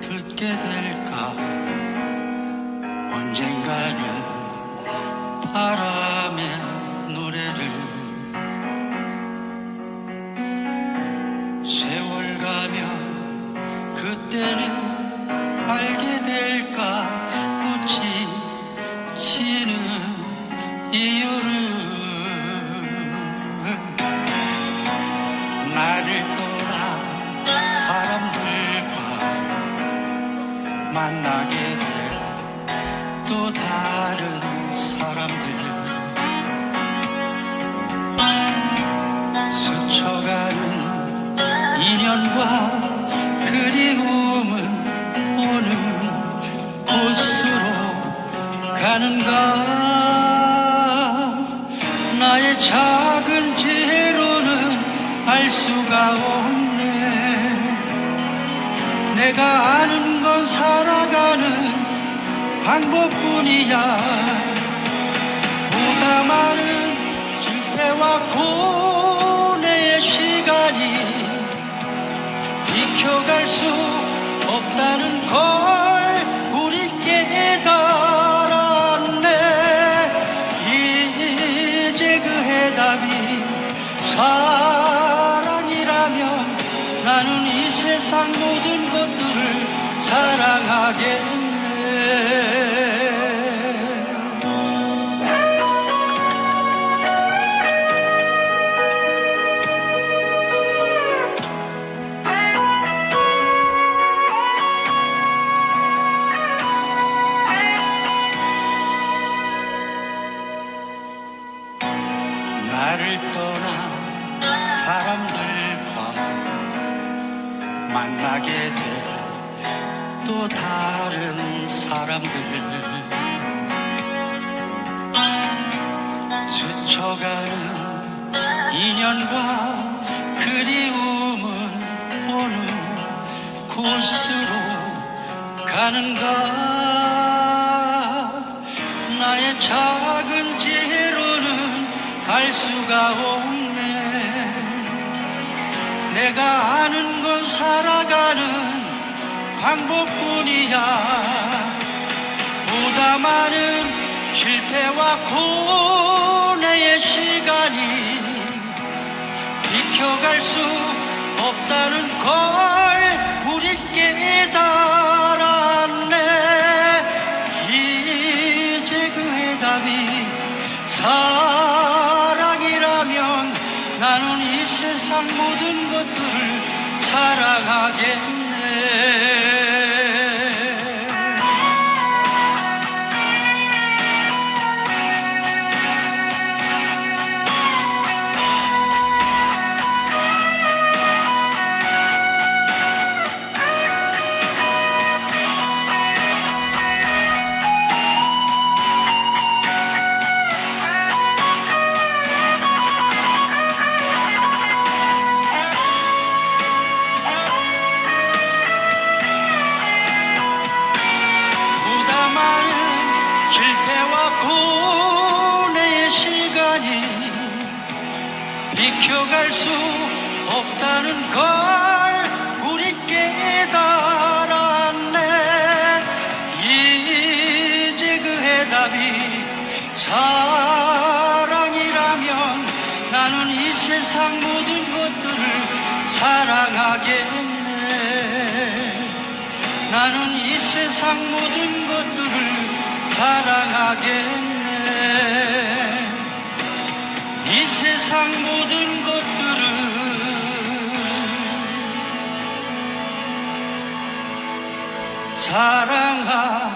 듣게 될까? 언젠가는 바람의 노래를 세월 가면 그때는 알게 될까? 꽃이 지는 이유를 될또 다른 사람들 스쳐가는 인연과 그리움은 어느 곳으로 가는가? 나의 작은 지혜로는 알 수가 없네 내가 아는 건 살아가는 방법뿐이야. 보다 많은 실패와 고뇌의 시간이 비켜갈 수 없다는 걸 우린 깨달았네. 이제 그 해답이 사랑이라면 나는 이 세상 모든 것들을 사랑하겠네 만나게 될 또 다른 사람들. 스쳐가는 인연과 그리움은 어느 곳으로 가는가? 나의 작은 지혜로는 알 수가 없네 내가 아는 건 살아가는 방법뿐이야. 보다 많은 실패와 고뇌의 시간이 비켜갈 수 없다는 걸 우리 깨달았네. 이제 그 해답이 사랑이라면 나는 이 세상 모든 것들을 사랑하겠네 비켜갈 수 없다는 걸 우리 깨달았네. 이제 그 해답이 사랑이라면 나는 이 세상 모든 것들을 사랑하겠네. 나는 이 세상 모든 것들을 사랑하겠네 이 세상 모든 것들을 사랑하겠네